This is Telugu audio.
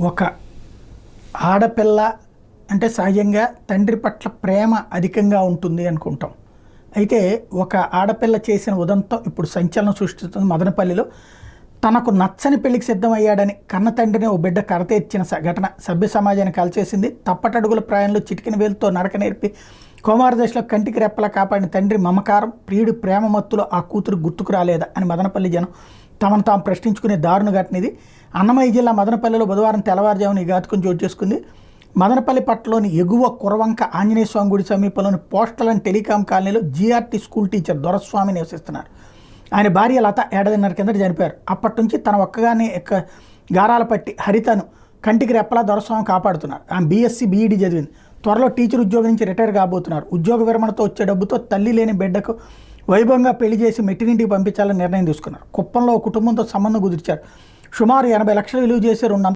ఒక ఆడపిల్ల అంటే సహజంగా తండ్రి పట్ల ప్రేమ అధికంగా ఉంటుంది అనుకుంటాం. అయితే ఒక ఆడపిల్ల చేసిన ఉదంతం ఇప్పుడు సంచలనం సృష్టిస్తుంది మదనపల్లిలో. తనకు నచ్చని పెళ్ళికి సిద్ధమయ్యాడని కన్న తండ్రిని ఓ బిడ్డ కరతేర్చిన స- ఘటన సభ్య సమాజాన్ని కాల్చేసింది. తప్పటడుగుల ప్రాయంలో చిటికిన వేలుతో నడక నేర్పి కుమార దశలో కంటికి రెప్పలా కాపాడిన తండ్రి మమకారం ప్రియుడి ప్రేమ మత్తులో ఆ కూతురు గుర్తుకు రాలేదా అని మదనపల్లి జనం తమను తాము ప్రశ్నించుకునే దారుణ ఘటన ఇది. అన్నమయ్య జిల్లా మదనపల్లిలో బుధవారం తెల్లవారుజామున ఈ ఘాతుకం చోటు చేసుకుంది. మదనపల్లి పట్టలోని ఎగువ కురవంక ఆంజనేయ స్వామి గుడి సమీపంలోని పోస్టల్ అండ్ టెలికాం కాలనీలో జీఆర్టీ స్కూల్ టీచర్ దొరస్వామి నివసిస్తున్నారు. ఆయన భార్య లత ఏడాదిన్నర కిందట చనిపోయారు. అప్పటి నుంచి తన ఒక్కగానే ఎక్క గారాల పట్టి హరితను కంటికి రెప్పలా దొరస్వామి కాపాడుతున్నారు. ఆమె బీఎస్సీ బీఈడీ చదివింది. త్వరలో టీచర్ ఉద్యోగం నుంచి రిటైర్ కాబోతున్నారు. ఉద్యోగ విరమణతో వచ్చే డబ్బుతో తల్లి లేని బిడ్డకు వైభవంగా పెళ్ళి చేసి మెట్టినింటికి పంపించాలని నిర్ణయం తీసుకున్నారు. కుప్పంలో కుటుంబంతో సంబంధం కుదిర్చారు సుమారు ఎనభై లక్షలు విలువ చేసే రెండు